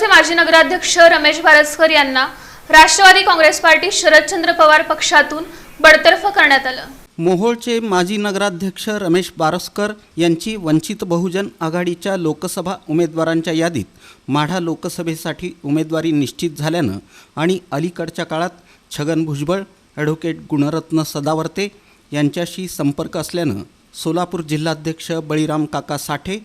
मोहोळचे माजी नगराध्यक्ष रमेश भारसकर यांना राष्ट्रवादी काँग्रेस पार्टी शरदचंद्र पवार पक्षातून बडतर्फ करण्यात आलं. मोहोळचे माजी नगराध्यक्ष रमेश बारसकर यांची वंचित बहुजन आघाडीच्या लोकसभा उमेदवारांच्या यादीत माढा लोकसभेसाठी उमेदवारी निश्चित झाल्यानं आणि अलीकडच्या काळात छगन भुजबळ ॲडव्होकेट गुणरत्न सदावर्ते यांच्याशी संपर्क असल्यानं सोलापूर जिल्हाध्यक्ष बळीराम काका साठे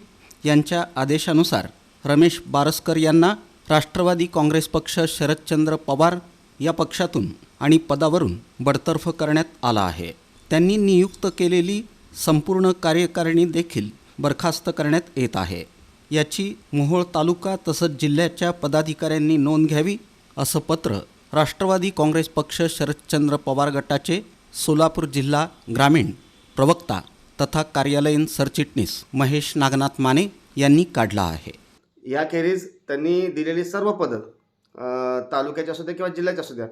यांच्या आदेशानुसार रमेश बारसकर यांना राष्ट्रवादी काँग्रेस पक्ष शरदचंद्र पवार या पक्षातून आणि पदावरून बडतर्फ करण्यात आला आहे. त्यांनी नियुक्त केलेली संपूर्ण कार्यकारिणी देखील बरखास्त करण्यात येत आहे. याची मोहोळ तालुका तसंच जिल्ह्याच्या पदाधिकाऱ्यांनी नोंद घ्यावी असं पत्र राष्ट्रवादी काँग्रेस पक्ष शरदचंद्र पवार गटाचे सोलापूर जिल्हा ग्रामीण प्रवक्ता तथा कार्यालयीन सरचिटणीस महेश नागनाथ माने यांनी काढला आहे. याखेरीज त्यांनी दिलेली सर्व पदं तालुक्याची असू द्या किंवा जिल्ह्याची असू द्या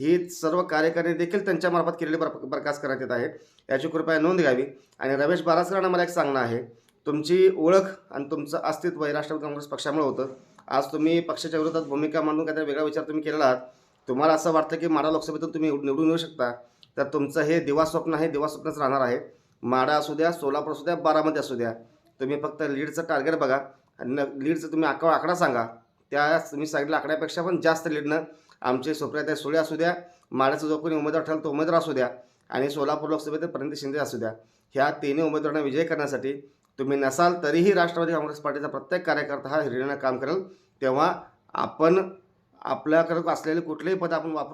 ही सर्व कार्यकारिणी देखील त्यांच्यामार्फत केलेली बर बरखास्त करण्यात येत आहे. याची कृपया नोंद घ्यावी. आणि रमेश बारासकरांना मला एक सांगणं आहे. तुमची ओळख आणि तुमचं अस्तित्व हे राष्ट्रवादी काँग्रेस पक्षामुळे होतं. आज तुम्ही पक्षाच्या विरोधात भूमिका मांडून काहीतरी वेगळा विचार तुम्ही केलेला आहात. तुम्हाला असं वाटतं की माडा लोकसभेतून तुम्ही निवडून येऊ शकता. तर तुमचं हे दिवास्वप्न आहे दिवास्वप्नच राहणार आहे. माडा असू द्या सोलापूर असू द्या बारामती असू द्या. तुम्ही फक्त लीडचं टार्गेट बघा. आणि न- लीडचं तुम्ही आकडा आकडा सांगा. त्या तुम्ही सांगितल्या आकड्यापेक्षा पण जास्त लीडनं आमचे सुप्रियाताई सुळे असू द्या माळ्याचा जो कोणी उमेदवार ठरला तो उमेदवार असू द्या आणि सोलापूर लोकसभेत पर्यंत शिंदे असू द्या. ह्या तिन्ही उमेदवारांना विजय करण्यासाठी तुम्ही नसाल तरीही राष्ट्रवादी काँग्रेस पार्टीचा प्रत्येक कार्यकर्ता हा हिरिरीनं काम करेल. तेव्हा आपण आपल्याकडे असलेले कुठलेही पद आपण वापरून